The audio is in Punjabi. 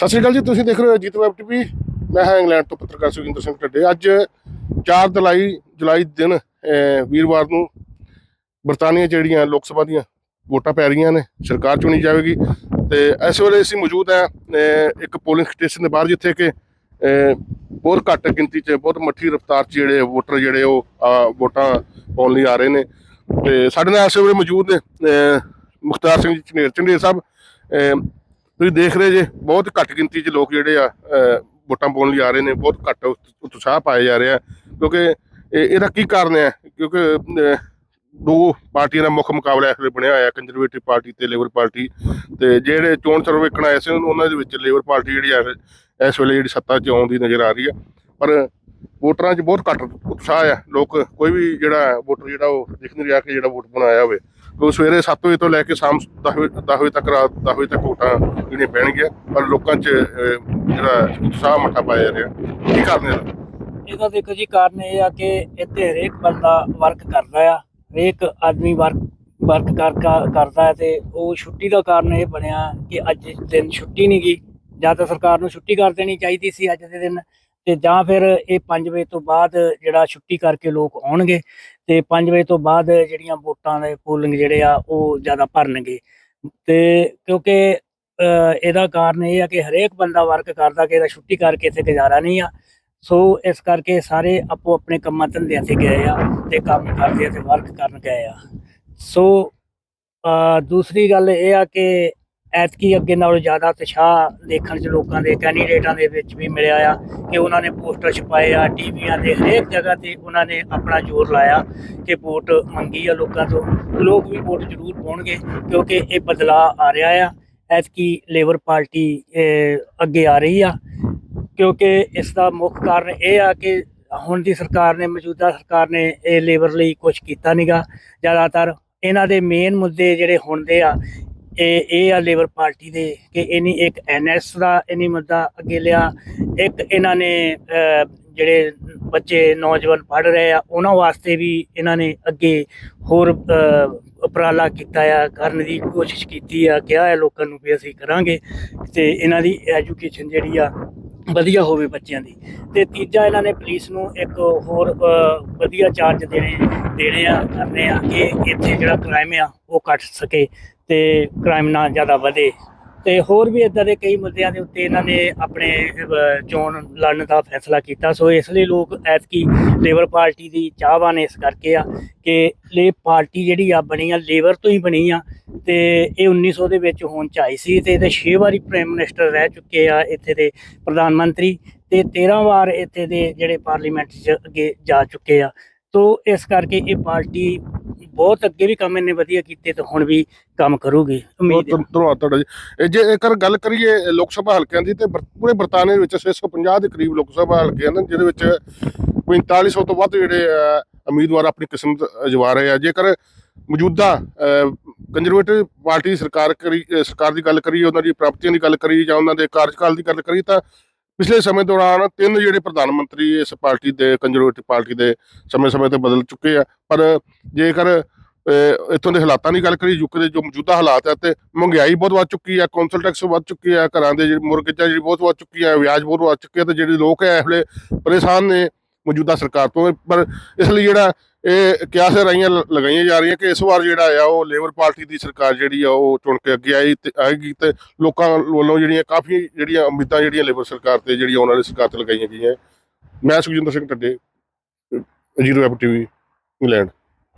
ਸਤਿ ਸ਼੍ਰੀ ਅਕਾਲ ਜੀ, ਤੁਸੀਂ ਦੇਖ ਰਹੇ ਹੋ ਅਜੀਤ ਵੈਬ ਟੀਵੀ। ਮੈਂ ਹਾਂ ਇੰਗਲੈਂਡ ਤੋਂ ਪੱਤਰਕਾਰ ਸੁਖਿੰਦਰ ਸਿੰਘ ਢੱਡੇ। ਅੱਜ 4 ਜੁਲਾਈ ਜੁਲਾਈ ਦਿਨ ਵੀਰਵਾਰ ਨੂੰ ਬਰਤਾਨੀਆ ਜਿਹੜੀਆਂ ਲੋਕ ਸਭਾ ਦੀਆਂ ਵੋਟਾਂ ਪੈ ਰਹੀਆਂ ਨੇ, ਸਰਕਾਰ ਚੁਣੀ ਜਾਵੇਗੀ। ਤੇ ਇਸ ਵੇਲੇ ਅਸੀਂ ਮੌਜੂਦ ਹਾਂ ਇੱਕ ਪੋਲਿੰਗ ਸਟੇਸ਼ਨ ਦੇ ਬਾਹਰ, ਜਿੱਥੇ ਕਿ ਬਹੁਤ ਘੱਟ ਗਿਣਤੀ 'ਚ, ਬਹੁਤ ਮੱਠੀ ਰਫ਼ਤਾਰ 'ਚ ਜਿਹੜੇ ਵੋਟਰ ਜਿਹੜੇ ਉਹ ਵੋਟਾਂ ਪਾਉਣ ਲਈ ਆ ਰਹੇ ਨੇ। ਤੇ ਸਾਡੇ ਨਾਲ ਇਸ ਵੇਲੇ ਮੌਜੂਦ ਨੇ ਮੁਖਤਾਰ ਸਿੰਘ ਜੀ, ਝੰਡੇਰ ਝੰਡੇਰ ਸਾਹਿਬ। ਤੁਸੀਂ ਦੇਖ ਰਹੇ ਜੇ, ਬਹੁਤ ਘੱਟ ਗਿਣਤੀ 'ਚ ਲੋਕ ਜਿਹੜੇ ਆ ਵੋਟਾਂ ਪਾਉਣ ਲਈ ਆ ਰਹੇ ਨੇ, ਬਹੁਤ ਘੱਟ ਉਤ- ਉਤਸ਼ਾਹ ਪਾਇਆ ਜਾ ਰਿਹਾ ਕਿਉਂਕਿ ਇਹ- ਇਹਦਾ ਕੀ ਕਾਰਨ ਹੈ? ਕਿਉਂਕਿ ਦੋ ਪਾਰਟੀਆਂ ਦਾ ਮੁੱਖ ਮੁਕਾਬਲਾ ਇਸ ਵੇਲੇ ਬਣਿਆ ਹੋਇਆ ਕੰਜ਼ਰਵੇਟਿਵ ਪਾਰਟੀ ਤੇ ਲੇਬਰ ਪਾਰਟੀ ਤੇ ਜਿਹੜੇ ਚੋਣ ਸਰਵੇਖਣ ਆਏ ਸੀ, ਉਹਨਾਂ ਦੇ ਵਿੱਚ ਲੇਬਰ ਪਾਰਟੀ ਜਿਹੜੀ ਆ, ਇਸ ਵੇਲੇ ਜਿਹੜੀ ਸੱਤਾ 'ਚ ਆਉਂਦੀ ਨਜ਼ਰ ਆ ਰਹੀ ਆ। ਪਰ ਵੋਟਰਾਂ 'ਚ ਬਹੁਤ ਘੱਟ ਉਤਸ਼ਾਹ ਆ। ਲੋਕ ਕੋਈ ਵੀ ਜਿਹੜਾ ਵੋਟਰ ਜਿਹੜਾ ਉਹ ਦਿਖ ਨਹੀਂ ਰਿਹਾ ਕਿ ਜਿਹੜਾ ਵੋਟ ਬਣਾਇਆ ਹੋਵੇ। ਕਿਉਂਕਿ ਸਵੇਰੇ 7 ਵਜੇ ਤੋਂ ਲੈ ਕੇ ਸ਼ਾਮ 10 ਵਜੇ ਤੱਕ, ਰਾਤ 10 ਵਜੇ ਤੱਕ ਵੋਟਾਂ ਜਿਹੜੀਆਂ ਪੈਣਗੀਆਂ, ਪਰ ਲੋਕਾਂ 'ਚ ਜਿਹੜਾ ਉਤਸ਼ਾਹ ਮੱਠਾ ਪਾਇਆ ਜਾ ਰਿਹਾ। ਕੀ ਕਾਰਨ ਹੈ ਇਹਦਾ? ਦੇਖੋ ਜੀ, ਕਾਰਨ ਇਹ ਆ ਕਿ ਇੱਥੇ ਹਰੇਕ ਬੰਦਾ ਵਰਕ ਕਰਦਾ ਆ। ਹਰੇਕ ਆਦਮੀ ਵਰਕ ਵਰਕ ਕਰਦਾ ਹੈ ਤੇ ਉਹ ਛੁੱਟੀ ਦਾ ਕਾਰਨ ਇਹ ਬਣਿਆ ਕਿ ਅੱਜ ਦਿਨ ਛੁੱਟੀ ਨਹੀਂ ਗਈ ਜਾਂ ਤਾਂ ਸਰਕਾਰ ਨੂੰ ਛੁੱਟੀ ਕਰ ਦੇਣੀ ਚਾਹੀਦੀ ਸੀ ਅੱਜ ਦੇ ਦਿਨ। ਤੇ ਜਾਂ ਫਿਰ ਇਹ 5 ਵਜੇ ਤੋਂ ਬਾਅਦ ਜਿਹੜਾ ਛੁੱਟੀ ਕਰਕੇ ਲੋਕ ਆਉਣਗੇ ਤੇ 5 ਵਜੇ ਤੋਂ ਬਾਅਦ ਜਿਹੜੀਆਂ ਵੋਟਾਂ ਦੇ ਪੋਲਿੰਗ ਜਿਹੜੇ ਆ ਉਹ ਜ਼ਿਆਦਾ ਭਰਨਗੇ। ਤੇ ਕਿਉਂਕਿ ਇਹਦਾ ਕਾਰਨ ਇਹ ਆ ਕਿ ਹਰੇਕ ਬੰਦਾ ਵਰਕ ਕਰਦਾ ਕਿ ਇਹਦਾ ਛੁੱਟੀ ਕਰਕੇ ਇੱਥੇ ਗੁਜ਼ਾਰਾ ਨਹੀਂ ਆ। ਸੋ ਇਸ ਕਰਕੇ ਸਾਰੇ ਆਪੋ ਆਪਣੇ ਕੰਮਾਂ ਧੰਦਿਆਂ ਤੇ ਗਏ ਆ ਤੇ ਕੰਮ ਕਰਦੇ ਆ ਤੇ ਵਰਕ ਕਰਨ ਗਏ ਆ। ਸੋ ਦੂਸਰੀ ਗੱਲ ਇਹ ਆ ਕਿ ਐਤਕੀ ਅੱਗੇ ਨਾਲੋਂ ਜ਼ਿਆਦਾ ਉਤਸ਼ਾਹ ਦੇਖਣ ਚ ਲੋਕਾਂ ਦੇ ਕੈਂਡੀਡੇਟਾਂ ਦੇ ਵਿੱਚ ਵੀ ਮਿਲਿਆ ਆ ਕਿ ਉਹਨਾਂ ਨੇ ਪੋਸਟਰ ਛਪਾਏ ਆ, ਟੀਵੀਆਂ ਦੇ ਹਰੇਕ ਜਗ੍ਹਾ ਤੇ ਉਹਨਾਂ ਨੇ ਆਪਣਾ ਜ਼ੋਰ ਲਾਇਆ ਕਿ ਵੋਟ ਮੰਗੀ ਆ ਲੋਕਾਂ ਤੋਂ। ਲੋਕ ਵੀ ਵੋਟ ਜ਼ਰੂਰ ਪਾਉਣਗੇ ਕਿਉਂਕਿ ਇਹ ਬਦਲਾਅ ਆ ਰਿਹਾ ਆ। ਐਤਕੀ ਲੇਬਰ ਪਾਰਟੀ ਅੱਗੇ ਆ ਰਹੀ ਆ। ਕਿਉਂਕਿ ਇਸ ਦਾ ਮੁੱਖ ਕਾਰਨ ਇਹ ਆ ਕਿ ਹੁਣ ਦੀ ਸਰਕਾਰ ਨੇ, ਮੌਜੂਦਾ ਸਰਕਾਰ ਨੇ ਇਹ ਲੇਬਰ ਲਈ ਕੁਝ ਕੀਤਾ ਨਹੀਂਗਾ ਜ਼ਿਆਦਾਤਰ ਇਹਨਾਂ ਦੇ ਮੇਨ ਮੁੱਦੇ ਜਿਹੜੇ ਹੁਣ ਦੇ ਆ ਇਹ ਇਹ ਆ ਲੇਬਰ ਪਾਰਟੀ ਦੇ ਕਿ ਇਨੀ ਇੱਕ ਐਨਐਸ ਦਾ ਇਨੀ ਮੁੱਦਾ ਅੱਗੇ ਲਿਆ। ਇੱਕ ਇਹਨਾਂ ਨੇ ਜਿਹੜੇ ਬੱਚੇ ਨੌਜਵਾਨ ਪੜ੍ਹ ਰਹੇ ਆ, ਉਹਨਾਂ ਵਾਸਤੇ ਵੀ ਇਹਨਾਂ ਨੇ ਅੱਗੇ ਹੋਰ ਉਪਰਾਲਾ ਕੀਤਾ ਆ, ਕਰਨ ਦੀ ਕੋਸ਼ਿਸ਼ ਕੀਤੀ ਆ, ਕਿਹਾ ਹੈ ਲੋਕਾਂ ਨੂੰ ਵੀ ਅਸੀਂ ਕਰਾਂਗੇ ਤੇ ਇਹਨਾਂ ਦੀ ਐਜੂਕੇਸ਼ਨ ਜਿਹੜੀ ਆ ਵਧੀਆ ਹੋਵੇ ਬੱਚਿਆਂ ਦੀ। ਤੇ ਤੀਜਾ ਇਹਨਾਂ ਨੇ ਪੁਲਿਸ ਨੂੰ ਇੱਕ ਹੋਰ ਵਧੀਆ ਚਾਰਜ ਦੇਣੇ ਦੇਣੇ ਆ, ਕਰਨੇ ਆ ਕਿ ਇੱਥੇ ਜਿਹੜਾ ਕ੍ਰਾਈਮ ਆ ਉਹ ਘਟ ਸਕੇ ਤੇ ਕ੍ਰਾਈਮ ਨਾ ਜ਼ਿਆਦਾ ਵਧੇ। ਤੇ ਹੋਰ ਵੀ ਇਦਾਂ ਦੇ ਕਈ ਮੁੱਦਿਆਂ ਦੇ ਉੱਤੇ ਇਹਨਾਂ ਨੇ ਆਪਣੇ ਚੋਣ ਲੜਨ ਦਾ ਫੈਸਲਾ ਕੀਤਾ। ਸੋ ਇਸ ਲਈ ਲੋਕ ਐਤਕੀ ਲੇਬਰ ਪਾਰਟੀ ਦੀ ਚਾਹਵਾਨ ਇਸ ਕਰਕੇ ਆ ਕਿ ਲੇ ਪਾਰਟੀ ਜਿਹੜੀ ਆ ਬਣੀ ਆ, ਲੇਬਰ ਤੋਂ ਹੀ ਬਣੀ ਆ। ਤੇ ਇਹ 1900 ਦੇ ਵਿੱਚ ਹੋਣ ਚ ਆਈ ਸੀ ਤੇ ਇਹਦੇ 6 ਵਾਰੀ ਪ੍ਰਾਈਮ ਮਿਨਿਸਟਰ ਰਹਿ ਚੁੱਕੇ ਆ ਇੱਥੇ ਦੇ ਪ੍ਰਧਾਨ ਮੰਤਰੀ ਤੇ 13 ਵਾਰ ਇੱਥੇ ਦੇ ਜਿਹੜੇ ਪਾਰਲੀਮੈਂਟ 'ਚ ਅੱਗੇ ਜਾ ਚੁੱਕੇ ਆ। ਤੋ ਇਸ ਕਰਕੇ ਇਹ ਪਾਰਟੀ ਬਹੁਤ ਅੱਗੇ ਵੀ ਕੰਮ ਇਹਨੇ ਵਧੀਆ ਕੀਤੇ ਤੇ ਹੁਣ ਵੀ ਕੰਮ ਕਰੂਗੀ ਉਮੀਦ ਹੈ। ਧੰਨ- ਧੰਨਵਾਦ ਤੁਹਾਡਾ ਜੀ। ਇਹ ਜੇ ਜੇਕਰ ਗੱਲ ਕਰੀਏ ਲੋਕ ਸਭਾ ਹਲਕਿਆਂ ਦੀ ਤੇ ਬਰ- ਪੂਰੇ ਬਰਤਾਨੇ ਵਿੱਚ 650 ਦੇ ਕਰੀਬ ਲੋਕ ਸਭਾ ਹਲਕੇ ਹਨ ਜਿਹਦੇ ਵਿੱਚ 4500 ਤੋਂ ਵੱਧ ਜਿਹੜੇ ਅਹ, ਉਮੀਦਵਾਰ ਆਪਣੀ ਕਿਸਮਤ ਅਜਵਾ ਰਹੇ ਆ। ਜੇਕਰ ਮੌਜੂਦਾ ਕੰਜ਼ਰਵੇਟਿਵ ਪਾਰਟੀ ਦੀ ਸਰਕਾਰ ਕਰੀ ਅਹ, ਸਰਕਾਰ ਦੀ ਗੱਲ ਕਰੀਏ ਉਹਨਾਂ ਦੀ ਪ੍ਰਾਪਤੀਆਂ ਦੀ ਗੱਲ ਕਰੀ ਜਾਂ ਉਹਨਾਂ ਦੇ ਕਾਰਜਕਾਲ ਦੀ ਗੱਲ ਕਰੀ ਤਾਂ ਪਿਛਲੇ ਸਮੇਂ ਦੌਰਾਨ ਤਿੰਨ ਜਿਹੜੇ ਪ੍ਰਧਾਨ ਮੰਤਰੀ ਇਸ ਪਾਰਟੀ ਦੇ, ਕੰਜ਼ਰਵੇਟਿਵ ਪਾਰਟੀ ਦੇ ਸਮੇਂ-ਸਮੇਂ ਤੇ ਬਦਲ ਚੁੱਕੇ ਆ। ਪਰ ਜੇਕਰ, ਅਹ, ਇੱਥੋਂ ਦੇ ਹਾਲਾਤਾਂ ਦੀ ਗੱਲ ਕਰੀ ਯੂਕੇ ਦੇ ਜੋ ਮੌਜੂਦਾ ਹਾਲਾਤ ਹੈ ਤੇ ਮਹਿੰਗਾਈ ਬਹੁਤ ਵੱਧ ਚੁੱਕੀ ਹੈ ਕੌਂਸਲ ਟੈਕਸ ਵੱਧ ਚੁੱਕੀ ਹੈ ਘਰਾਂ ਦੇ ਜਿਹੜੇ ਮੁਰਗਿਚਾ ਜਿਹੜੀ ਬਹੁਤ ਵੱਧ ਚੁੱਕੀ ਹੈ ਵਿਆਜ ਬਹੁਤ ਵੱਧ ਚੁੱਕੇ ਹੈ ਤੇ ਜਿਹੜੇ ਲੋਕ ਹੈ ਇਸ ਵੇਲੇ ਪਰੇਸ਼ਾਨ ਨੇ। ਮੌਜੂਦਾ ਸਰਕਾਰ ਤੋਂ ਪਰ ਇਸ ਲਈ ਜਿਹੜਾ ਇਹ ਕਿਆਸ ਰਾਈਆਂ ਲਗਾਈਆਂ ਜਾ ਰਹੀਆਂ ਕਿ ਇਸ ਵਾਰ ਜਿਹੜਾ ਆ, ਉਹ ਲੇਬਰ ਪਾਰਟੀ ਦੀ ਸਰਕਾਰ ਜਿਹੜੀ ਆ, ਉਹ ਚੁਣ ਕੇ ਅੱਗੇ ਆਈ ਤੇ ਆਏਗੀ ਤੇ ਲੋਕਾਂ ਵੱਲੋਂ ਜਿਹੜੀਆਂ ਕਾਫੀ ਜਿਹੜੀਆਂ ਉਮੀਦਾਂ ਜਿਹੜੀਆਂ ਲੇਬਰ ਸਰਕਾਰ ਤੇ ਜਿਹੜੀਆਂ ਉਹਨਾਂ ਨੇ ਸਰਕਾਰ ਤੇ ਲਗਾਈਆਂ ਗਈਆਂ। ਮੈਂ Sukhjinder Singh Tadde zero app TV, England.